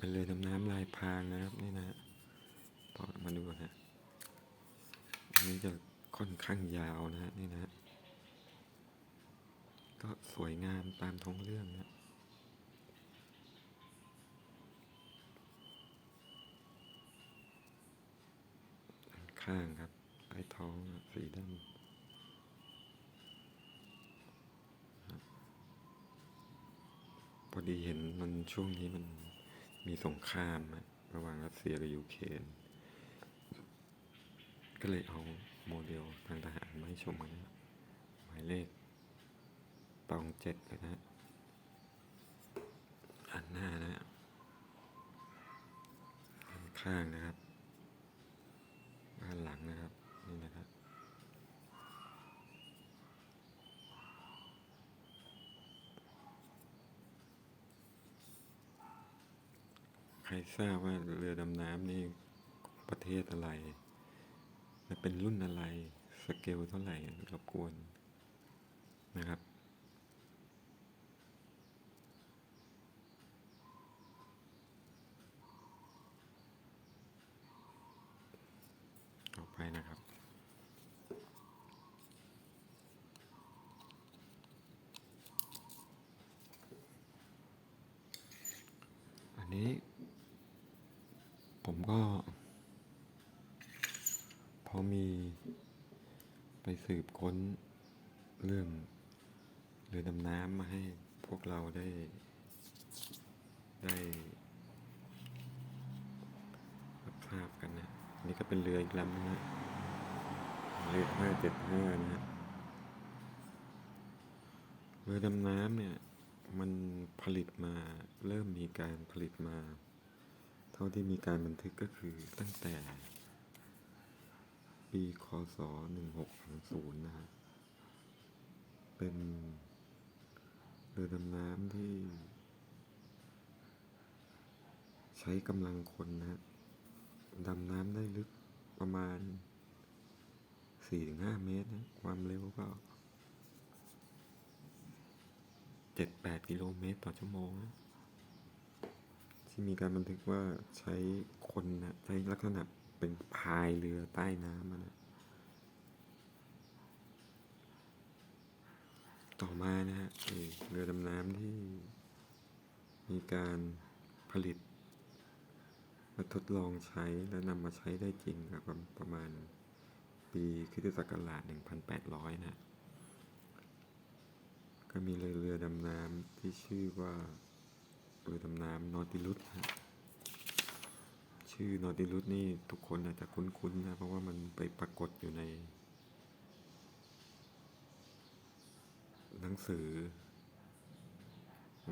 เป็นเรือดำน้ำลายพางนะครับนี่นะพอมาดูนะอันนี้จะค่อนข้างยาวนะฮะนี่นะก็สวยงามตามท้องเรื่องนะข้างครับใต้ท้องสีดำพอดีเห็นมันช่วงนี้มัน มีสงครามอะระหว่างรัสเซียกับยูเครนก็เลยเอาโมเดลทางทหารมาให้ชมกันนะหมายเลขตองเจ็ดเลยนะอันหน้านะข้างนะครับด้านหลังนะครับ ใคร ทราบว่าเรือดำน้ำนี่ประเทศอะไร และเป็นรุ่นอะไร สเกลเท่าไหร่รบกวนนะครับ ต่อไปนะครับอันนี้ ก็ พอมีไปสืบค้นเรื่องเรือดำน้ำมาให้พวกเราได้ ได้รับทราบกันนะ นี่ก็เป็นเรืออีกลำนะเรือห้าเจ็ดห้านะเรือดำน้ำเนี่ย มันผลิตมาเริ่มมีการผลิตมา ท่าที่มีการบันทึกก็คือตั้งแต่ ปีคศ1630นะฮะเป็นเรือดำน้ำที่ ใช้กำลังคนนะฮะดำน้ำได้ลึกประมาณ 4-5 เมตรนะ ความเร็วก็ 7-8 กิโลเมตรต่อชั่วโมงนะ ที่มีการบันทึกว่าใช้คนนะใช้ลักษณะเป็นพายเรือใต้น้ำนะต่อมานะฮะเเรือดำน้ำที่มีการผลิตและทดลองใช้และนำมาใช้ได้จริงครับประมาณปีคริสตศักราช 1,800 นะ ก็มีเรือดำน้ำที่ชื่อว่า เรือดำน้ำนอติลุสฮะชื่อนอติลุสนี่ทุกคนอาจจะคุ้นๆนะ เพราะว่ามันไปปรากฏอยู่ใน หนังสือ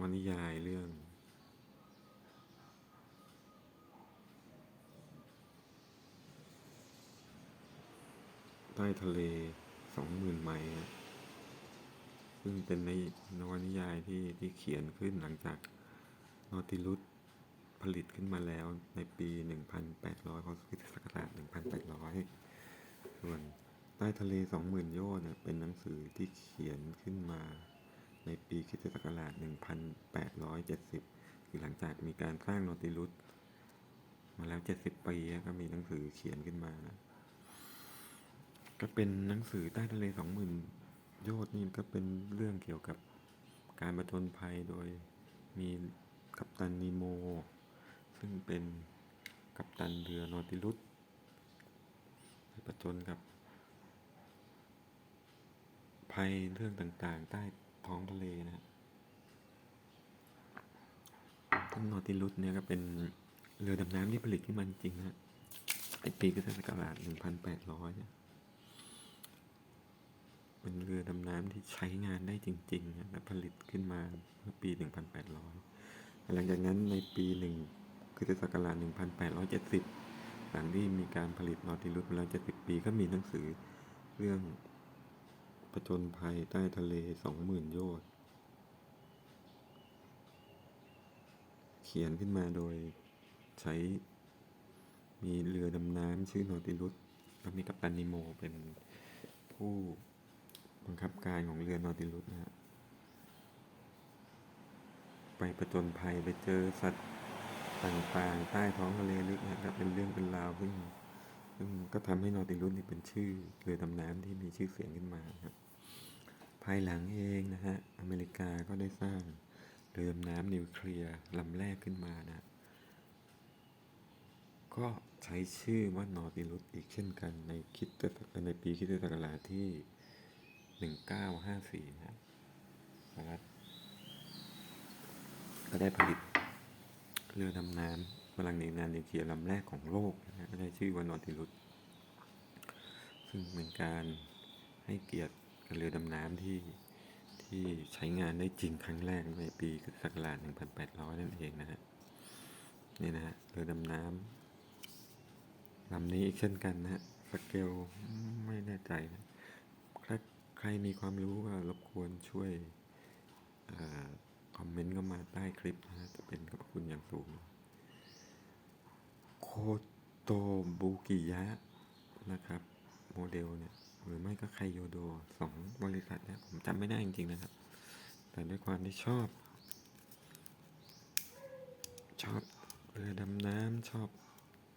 วรรณนิยายเรื่อง ใต้ทะเลสองหมื่นไมล์ซึ่งเป็นในนวนิยายที่ที่เขียนขึ้นหลังจาก นอติลุสผลิตขึ้นมาแล้วในปี 1800พศคริสตศักราช1800 ส่วนใต้ทะเลสองหมื่นโยชน์เนี่ยเป็นหนังสือที่เขียนขึ้นมาในปีคริสตศักราช1870 คือหลังจากมีการสร้างนอติลุสมาแล้ว 70 ปีก็มีหนังสือเขียนขึ้นมา ก็เป็นหนังสือใต้ทะเลสองหมื่นโยชน์นี่ก็เป็นเรื่องเกี่ยวกับการประจนภัยโดยมี กัปตันนีโม ซึ่งเป็นกัปตันเรือนอติลุสไปประจนกับ ภัยเรื่องต่างๆ ใต้ท้องทะเลนะทั้งนอติลุสเนี่ยก็เป็นเรือดำน้ำที่ผลิตขึ้นมาจริงนะในปีคริสตศักราช1,800เนี่ยเป็นเรือดำน้ำที่ใช้งานได้จริงๆนะและผลิตขึ้นมาเมื่อปี 1,800 หลังจากนั้นในปีหนึ่งคริสตศักราช1870 หลังที่มีการผลิตนอติลุสมาแล้ว70 ปีก็มีหนังสือเรื่องผจญภัยใต้ทะเลสองหมื่นโยชน์ เขียนขึ้นมาโดยใช้มีเรือดำน้ำชื่อนอติลุสแล้วมีกัปตันนิโมเป็นผู้บังคับการของเรือนอติลุสนะฮะ ไปประจนภัยไปเจอสัตว์ต่างๆ ใต้ท้องทะเลลึกนะครับเป็นเรื่องเป็นราวซึ่งซึ่งก็ทำให้นอติลุสนี่เป็นชื่อเรือดำน้ำที่มีชื่อเสียงขึ้นมาครับภายหลังเองนะฮะอเมริกาก็ได้สร้างเรือดำน้ำนิวเคลียร์ลำแรกขึ้นมานะ ก็ใช้ชื่อว่านอติลุสอีกเช่นกันในคิดในปีคริสตศักราชที่ 1954นะครับสหรัฐ ก็ได้ผลิตเรือดำน้ำพลังงานนิวเคลียร์ลำแรกของโลกนะฮะก็ได้ชื่อว่านอติลุสซึ่งเป็นการให้เกียรติเรือดำน้ำที่ที่ใช้งานได้จริงครั้งแรกในปีคศักราช1800 นั่นเองนะฮะนี่นะฮะเรือดำน้ำลำนี้อีกเช่นกันนะฮะสเกลไม่แน่ใจนะถ้าใครมีความรู้ก็รบกวนช่วยเออ คอมเมนต์เข้ามาใต้คลิปนะฮะจะเป็นขอบคุณอย่างสูง โคโตบุกิยะนะครับ โมเดลเนี่ย หรือไม่ก็ไคโยโดสองบริษัทนี่ยผมจำไม่ได้จริงๆนะครับ แต่ด้วยความที่ชอบ ชอบเรือดำน้ำชอบ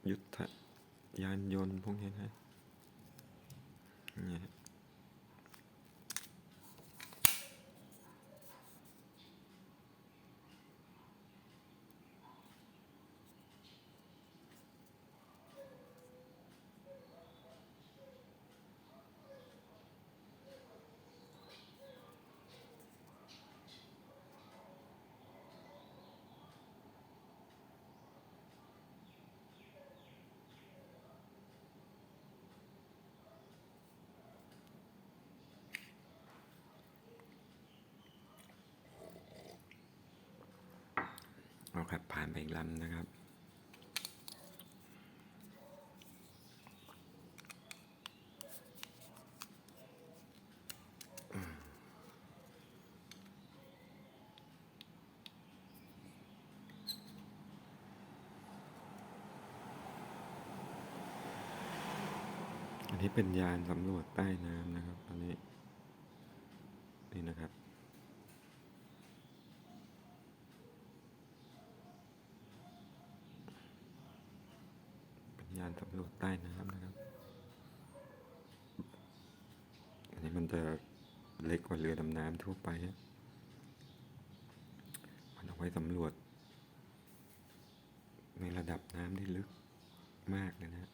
ยุทธยานยนต์พวกนี้นะเนี่ย เอาครับผ่านไปอีกลำนะครับ อันนี้เป็นยานสำรวจใต้น้ำนะครับ อันนี้ นี่นะครับ การสำรวจใต้น้ำนะครับ อันนี้มันจะเล็กกว่าเรือดำน้ำทั่วไปฮะมันเอาไว้สำรวจ ในระดับน้ำที่ลึกมากเลยนะฮะ